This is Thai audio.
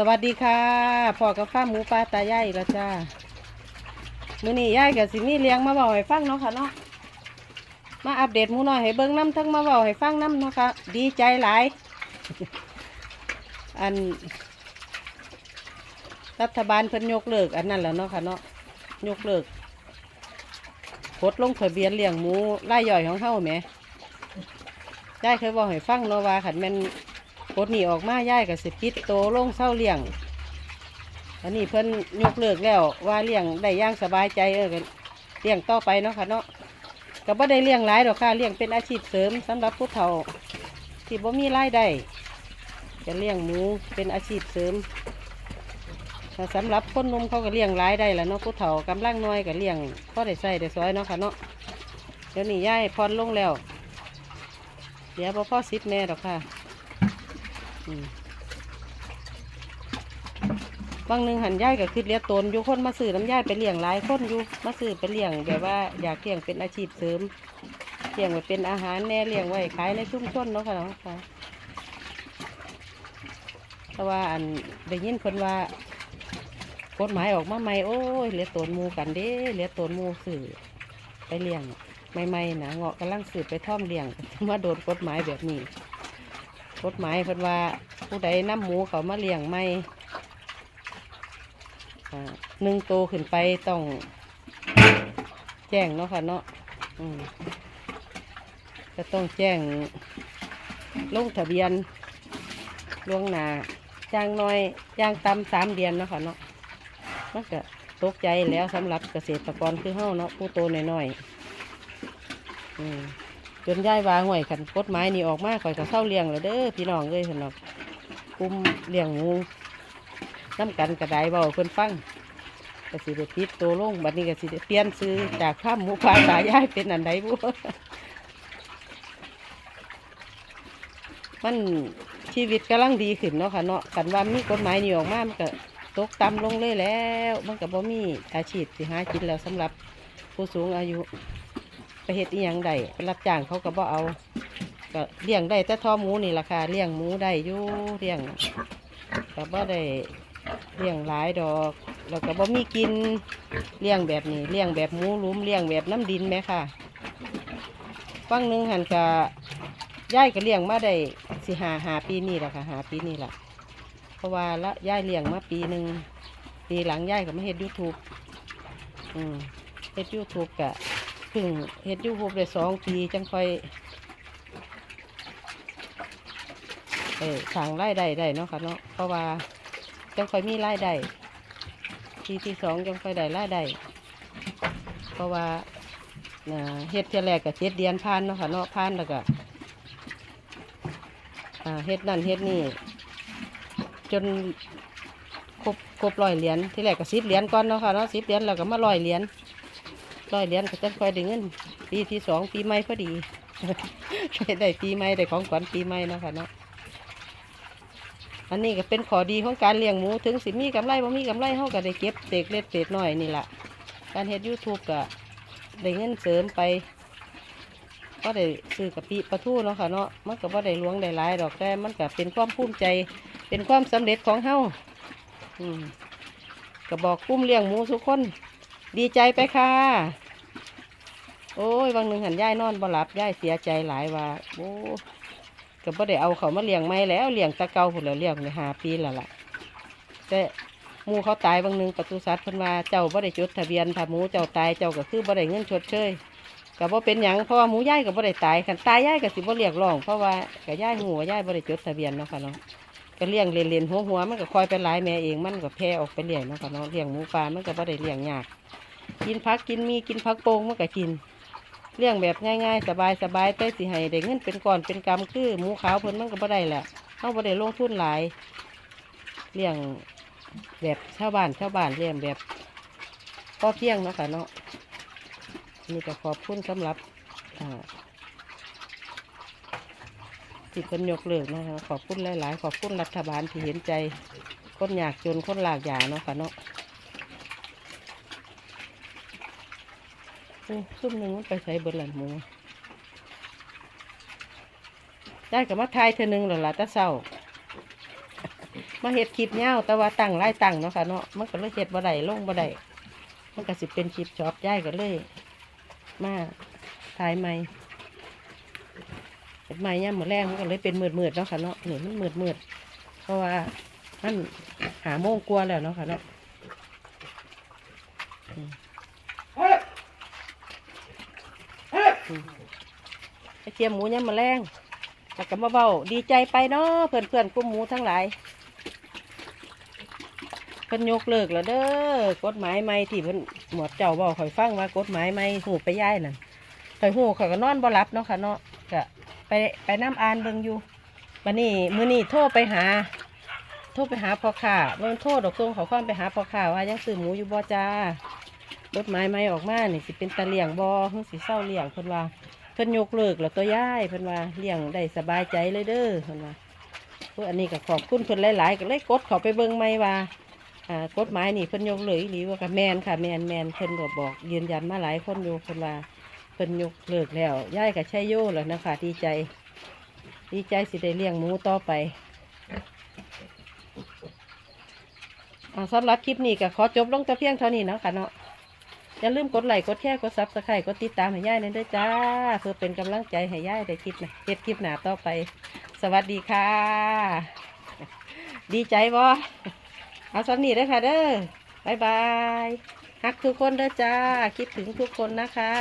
สวัสดีค่ะพ่อกับฟ้าหมูปลาตายายอีกแล้วจ้ามื้อนี้ยายกับสิมีเลี้ยงมาบอกให้ฟังเนาะค่ะเนาะมาอัปเดตหมูน้อยให้เบิ่งน้ำทั้งมาบอกให้ฟังน้ำเนาะค่ะดีใจหลาย อัน รัฐบาลเพิ่นยกเลิกอันนั้นแล้วเนาะค่ะเนาะยกเลิกกดลงทะเบียนเลี้ยงหมูรายย่อยของเฮาแหมยายเคยบอกให้ฟังเนาะว่าขันแม่น กดหนีออกมาย่ายกับสิปิดโตลงเศร้าเลี้ยง อันนี้เพิ่นยกเลิกแล้วว่าเลี้ยงได้ย่างสบายใจเออก็เลี้ยงต่อไปเนาะค่ะเนาะก็บ่ได้เลี้ยงหลายดอกค่ะเลี้ยงเป็นอาชีพเสริมสำหรับผู้เฒ่า ที่บ่มีรายได้จะเลี้ยงหมูเป็นอาชีพเสริมถ้าสำหรับคนนมเขาก็เลี้ยงหลายได้แหละเนาะผู้เฒ่ากำลังน้อยก็เลี้ยงพอได้ใส่ได้สอยเนาะค่ะเนาะเดี๋ยวนี้ย่ายพรลงแล้วเดี๋ยวบ่พอสิบแน่ดอกค่ะ บางหนึ่งหันย่ายก็คือเลี้ยงตนอยู่คนมาซื้อน้ำย่ายไปเลี้ยงหลายคนอยู่มาซื้อไปเลี้ยงแบบว่าอยากเลี้ยงเป็นอาชีพเสริมเลี้ยงไว้เป็นอาหารแน่เลี้ยงไว้ขายในชุมชนเนาะค่ะเนาะค่ะแต่ว่าอันได้ยินคนว่ากฎหมายออกมาใหม่โอ้ยเหลี้ยงตนมูกันเด้เหลี้ยงตนมูซื้อไปเลี้ยงใหม่ๆนะเงาะกำลังซื้อไปท่อมเลี้ยงมาโดนกฎหมายแบบนี้ กฎหมายเพิ่นว่าผู้ใดนำหมูเขามาเลี้ยงไม่หนึ่งโตวขึ้นไปต้อง แจ้งเนาะค่ะเนาะอืมก็ต้องแจ้งลงทะเบียนล่วงหน้าจ้างน้อยจ้างต่ำสามเดือนเนาะค่ะเนาะมันก็ตกใจแล้วสำหรับเกษตรกรคือเฮาเนาะผู้โตน้อยๆอืม จนย้ายวาห่วยขันกฎหมายนี่ออกมาข่อยก็เข้าเลี้ยงแล้วเด้อพี่น้องเอ้ยสนอกกลุ่มเลี้ยงงูน้ำกันกระไดเบาเพิ่นฟังก็สิได้ปิดตัวลงบัดนี้ก็สิได้เปลี่ยนซื้อจากข้ามหมูปลาตายายเป็นอันใดบุมันชีวิตกำลังดีขึ้นเนาะค่ะเนาะกันว่ามีกฎหมายนี่ออกมามันก็ตกต่ำลงเลยแล้ว มันก็บ่มีอาชีพสิหากินแล้วสำหรับผู้สูงอายุ ไปเฮ็ดอีหยังได้ไปรับจ้างเขาก็บ่เอาก็เลี้ยงได้แต่ทอหมูนี่ราคาเลี้ยงหมูได้อยู่เลี้ยงก็บ่ได้เลี้ยงหลายดอกแล้วก็บ่มีกินเลี้ยงแบบนี้เลี้ยงแบบหมูลุมเลี้ยงแบบน้ำดินไหมค่ะฟังหนึ่งหันกะย่ายก็เลี้ยงมาได้สิหาหาปีนี่แหละค่ะหาปีนี่แหละเพราะว่าละย่ายเลี้ยงมาปีหนึ่งปีหลังย่ายก็มาเฮ็ดยูทูบอืมเฮ็ดยูทูบกะ เพิ่งเฮ็ดยูทูบได้สองปีจังค่อยเออสั่งรายได้ได้เนาะค่ะเนาะเพราะว่าจังค่อยมีรายได้ปีที่สองจังค่อยได้รายได้เพราะว่าเฮ็ดเท่าแรกกับเจ็ดเดือนผ่านเนาะค่ะเนาะผ่านแล้วก็เฮ็ดนั่นเฮ็ดนี่จนครบครบร้อยเหรียญที่แรกก็สิบเหรียญก่อนเนาะค่ะเนาะสิบเหรียญแล้วก็มาร้อยเหรียญ ร้อยเหรียญก็จะค่อยได้เงินปีที่สองปีใหม่พอดีได้ปีใหม่ได้ของขวัญปีใหม่นะคะเนาะอันนี้ก็เป็นข้อดีของการเลี้ยงหมูถึงสิมีกำไรบ่มีกำไรเฮาก็ได้เก็บเศษเล็กเศษน้อยนี่แหละการเฮ็ดยูทูบก็ได้เงินเสริมไปก็ได้ซื้อกะปิปลาทูเนาะค่ะเนาะมันก็บ่ได้หลวงได้หลายดอกแต่มันก็เป็นความภูมิใจ เป็นความสำเร็จของเฮาอืมก็บอกกุ้มเลี้ยงหมูทุกคน ดีใจไปค่ะ โอ้ยบางหนึ่งหันย่ายนอนบ่หลับย่ายเสียใจหลายว่า โอ้ก็บ่ได้เอาเขามาเลี้ยงไม่แล้วเลี้ยงตะเกาพุ่นแล้วเลี้ยงในหาปีแล้วล่ะ แต่หมูเขาตายบางหนึ่งปศุสัตว์เพิ่นว่าเจ้าบ่ได้จดทะเบียนถ้าหมูเจ้าตายเจ้าก็คือบ่ได้เงินชดเชยก็บ่เป็นหยังเพราะว่าหมูย่ายก็บ่ได้ตายคันตายย่ายก็สิบ่เรียกร้องเพราะว่าก็ย่ายหูว่าย่ายบ่ได้จดทะเบียนเนาะค่ะเนาะ ก็เลี้ยงเล่นๆหัวๆมันก็คอยไปหลายแม่เองมันก็แพร่ออกไปเลี้ยงเนาะค่ะเนาะเลี้ยงหมูปลามันก็บ่ได้เลี้ยงยาก กินพักกินมีกินพักโป่งมันก็กินเลี้ยงแบบง่ายๆ สบายๆแต่สิให้ได้เงินเป็นก่อนเป็นกำคือหมูขาวเพิ่นมันก็บ่ได้แหละเขาบ่ได้ลงทุนหลายเลี้ยงแบบชาวบ้านชาวบ้านเลี้ยงแบบพอเพียงเนาะค่ะเนาะนี่ก็ขอบคุณสำหรับอ่า ที่เพิ่นยกเลิกนะคะขอบคุณหลาย ๆ ขอบคุณรัฐบาลที่เห็นใจคนอยากจนคนหลากหยาเนาะค่ะเนาะโอ้ซุ่มหนึ่งมันไปใส่เบิดหลันหมูได้กับมาทายเธอหนึ่งแล้วล่ะตาเศร้ามาเฮ็ดคลิปยาวแต่ว่าตั้งหลายตั้งเนาะค่ะเนาะมันก็เลยเฮ็ดบ่ได้ลงบ่ได้มันก็สิเป็นคลิปชอบย้ายก็เลย มาถ่ายใหม่ เฮ็ดใหม่ย่ามมื้อแรงมันก็เลยเป็นมืดๆเนาะค่ะเนาะนี่มันมืดๆเพราะว่ามันหาโมงกลัวแล้วเนาะค่ะเนาะอืมอืมไปเทียมหมูย่ามมื้อแรงแล้วก็มาเบาดีใจไปเนาะเพื่อนๆกลุ่มหมูทั้งหลายเพิ่นยกเลิกแล้วเด้อกฎหมายใหม่ที่เพิ่นหมวดเจ้าบอกข่อยฟังว่ากฎหมายใหม่หูไปย้ายนั่นข่อยหูข่อยก็นอนบ่หลับเนาะค่ะเนาะก็ ไปไปน้ำอ่านเบิ่งอยู่วันนี้มื้อนี้โทรไปหา โทรไปหาพ่อค้าเบิ่งโทรดอกทรงขาความไปหาพ่อค้าว่ายังซื้อหมูอยู่บ่จ้ากฎหมายใหม่ออกมานี่สิเป็นตาเลี้ยงบ่เพิ่งสิเศร้าเลี้ยงเพิ่นว่าเพิ่นยกเลิกแล้วตัวย้ายเพิ่นว่าเลี้ยงได้สบายใจเลยเด้อเพิ่นว่าเพื่ออันนี้ก็ขอบคุณเพิ่นหลายๆก็เลยกดเขาไปเบิ่งใหม่ว่าอ่ากฎหมายนี่เพิ่นยกเลิกอีหรือว่ากับแมนค่ะแมนแมนเพิ่นก็บอกยืนยันมาหลายคนอยู่เพิ่นว่า พิ่นยกเลิกแล้วย่ายกับชัยโยแล้วนะคะดีใจ ดีใจสิได้เลี้ยงหมูต่อไปอสำหรับคลิปนี้ก็ขอจบลงแต่เพียงเท่านี้นะค่ะเนาะอย่าลืมกดไลค์กดแชร์กดซับสไครต์กดติดตามให้ย่ายนั่นด้วยจ้า เพื่อเป็นกำลังใจให้ย่ายได้คลิปนะเฮ็ดคลิปหนาต่อไป สวัสดีค่ะ ดีใจบ่เอาสำนีเด้ค่ะเด้อบายบายฮักทุกคนเด้อจ้า คิดถึงทุกคนนะคะ